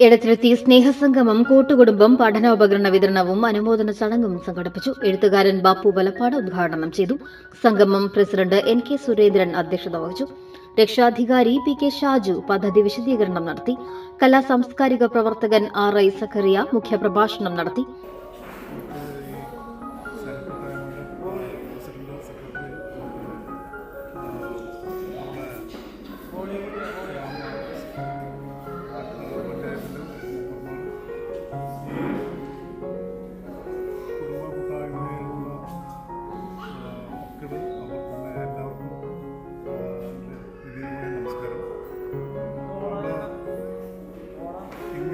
എടത്തിരുത്തി സ്നേഹസംഗമം കൂട്ടുകുടുംബം പഠനോപകരണ വിതരണവും അനുമോദന ചടങ്ങും സംഘടിപ്പിച്ചു. എഴുത്തുകാരൻ ബാപ്പു വലപ്പാട് ഉദ്ഘാടനം ചെയ്തു. സംഗമം പ്രസിഡന്റ് എൻ കെ സുരേന്ദ്രൻ അധ്യക്ഷത വഹിച്ചു. രക്ഷാധികാരി പി കെ ഷാജു പദ്ധതി വിശദീകരണം നടത്തി. കലാ സാംസ്കാരിക പ്രവർത്തകൻ ആർ ഐ സഖറിയ മുഖ്യപ്രഭാഷണം നടത്തി.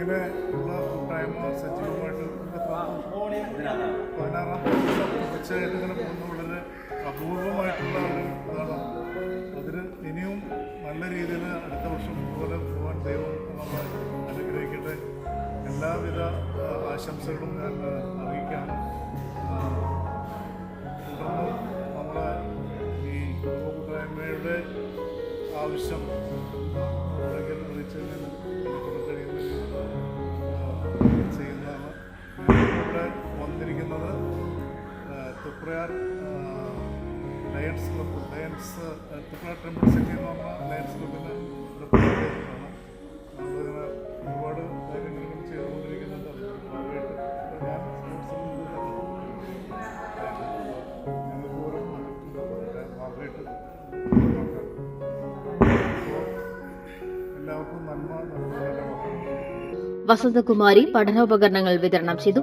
ഇങ്ങനെ ഉള്ള കൂട്ടായ്മ സജീവമായിട്ട് പതിനാറാം തുടർച്ചയായിട്ട് ഇങ്ങനെ പോകുന്ന വളരെ അപൂർവമായിട്ടുള്ള ഒരു ഇതാണ്. അതിന് ഇനിയും നല്ല രീതിയിൽ അടുത്ത വർഷം പോലെ പോകാൻ ദൈവം നമ്മളെ അനുഗ്രഹിക്കട്ടെ. എല്ലാവിധ ആശംസകളും ഞാൻ അറിയിക്കാം. അറിയിക്കുകയാണ് നമ്മളെ ഈ കൂട്ടായ്മയുടെ ആവശ്യം ഉണ്ടെങ്കിൽ അറിയിച്ചു ആ, Lions Club Lions Thriprayar Temple City എന്ന് പറഞ്ഞ ലയൺസ് ക്ലബ്ബിന് പങ്കെടുത്തിട്ടാണ് നമ്മളിങ്ങനെ ഒരുപാട് കാര്യങ്ങളും ചെയ്തുകൊണ്ടിരിക്കുന്നുണ്ട്. അതിന്റെ ഭാഗമായിട്ട് ഞാൻ ഓരോ എല്ലാവർക്കും നന്മ. വസന്തകുമാരി പഠനോപകരണങ്ങൾ വിതരണം ചെയ്തു.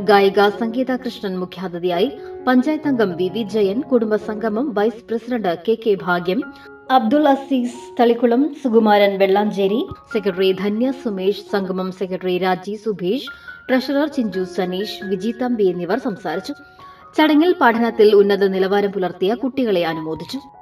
ഗായിക സംഗീത കൃഷ്ണൻ മുഖ്യാതിഥിയായി പഞ്ചായത്ത് അംഗം V V Jayan കുടുംബസംഗമം vice president K K Bhagyam Abdul Azeez Thalikkulam Sukumaran Vellanchery secretary Dhanya Sumesh Sangamam secretary Raji Subhesh treasurer Chinchu Saneesh Viji Thampi എന്നിവർ സംസാരിച്ചു. ചടങ്ങിൽ പഠനത്തിൽ ഉന്നത നിലവാരം പുലർത്തിയ കുട്ടികളെ അനുമോദിച്ചു.